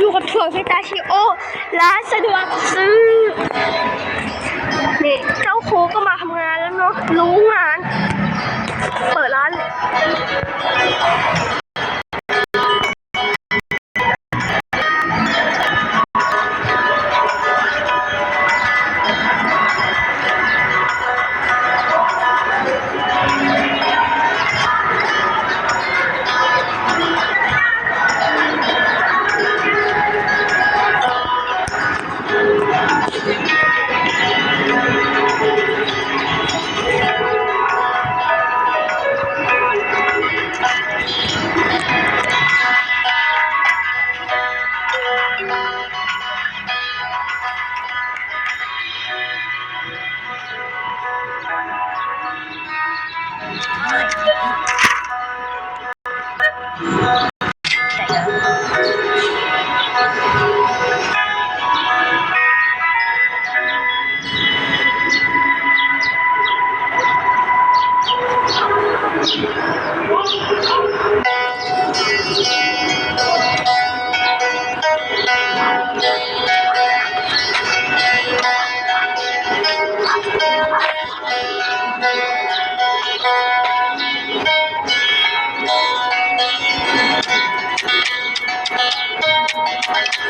อยู่กับถั่วพิตาชิโอ ร้านสะดวกซื้อ นี่เจ้าครูก็มาทำงานแล้วเนาะ รู้งาน เปิดร้าน เล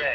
day.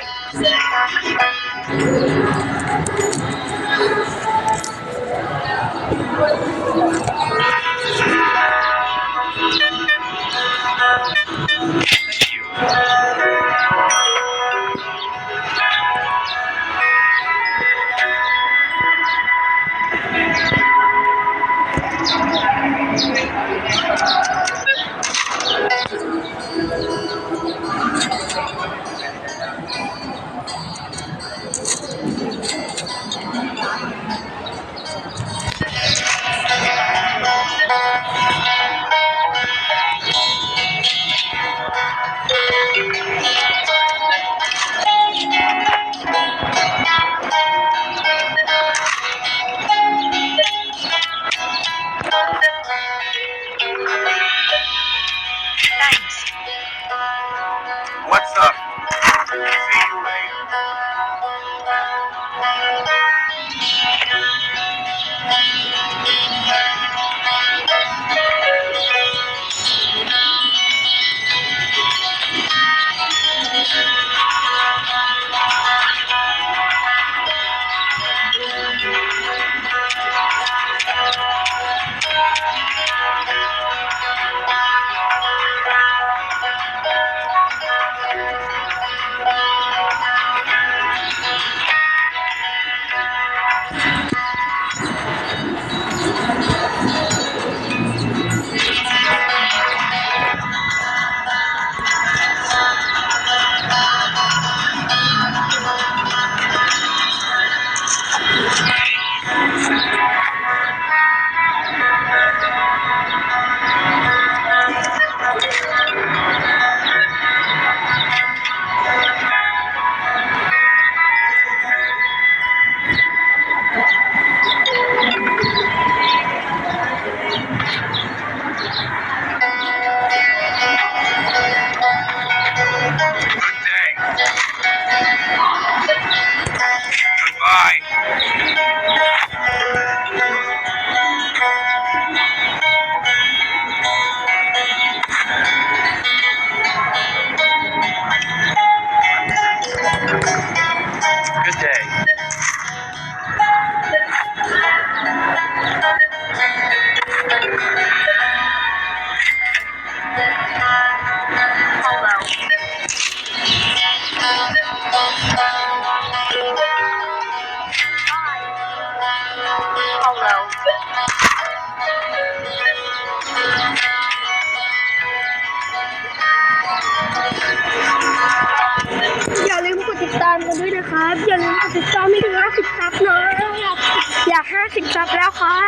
สิบซับแล้วครั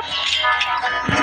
บ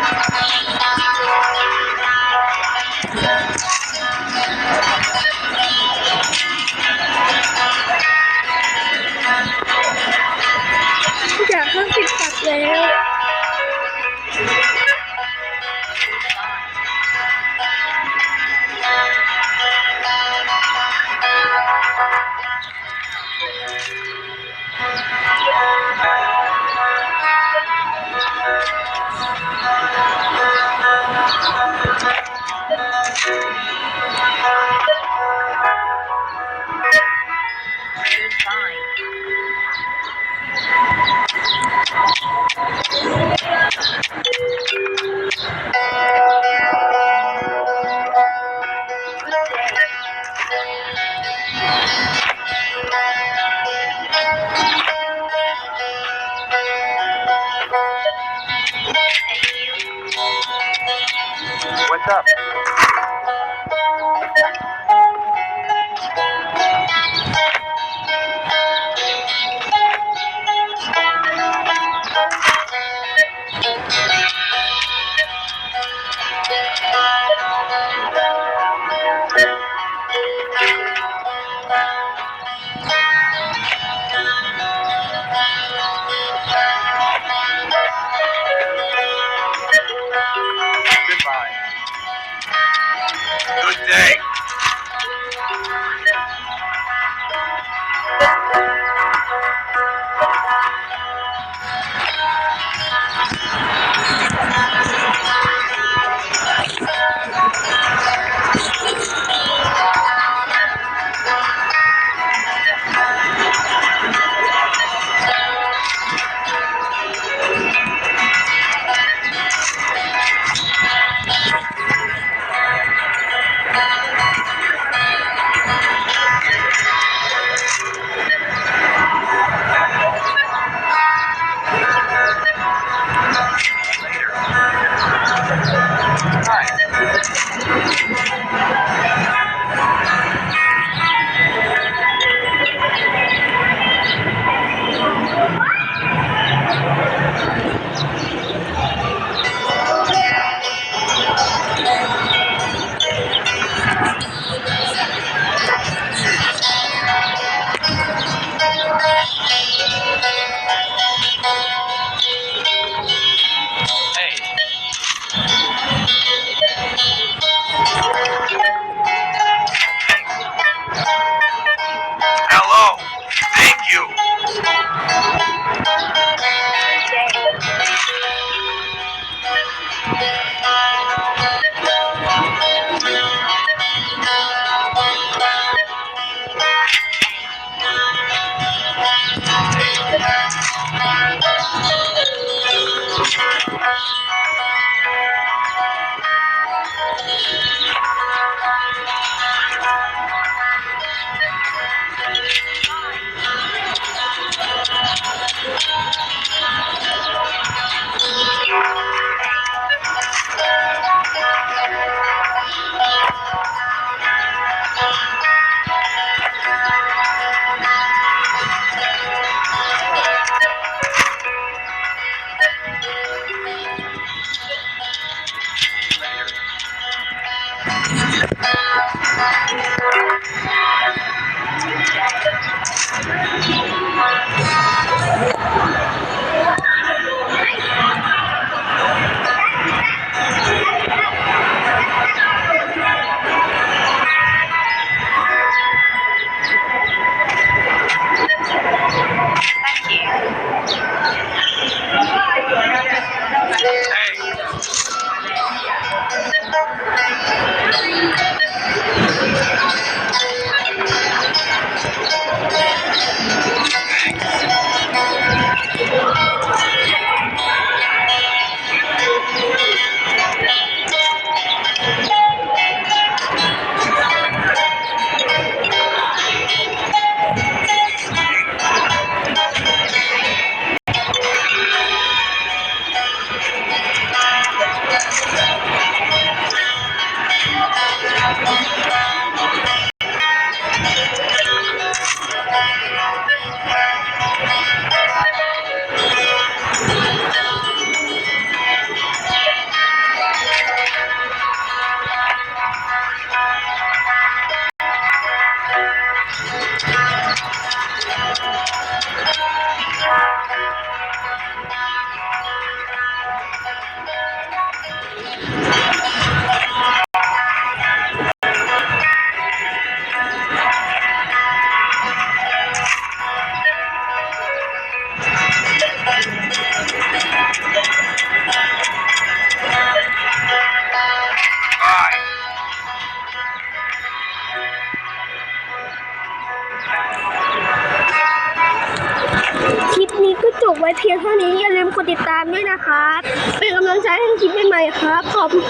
ว้เพียงเท่านี้อย่าลืมกดติดตามด้วยนะครับ เป็นกำลังใจให้คลิปใหม่ๆครับ ขอบ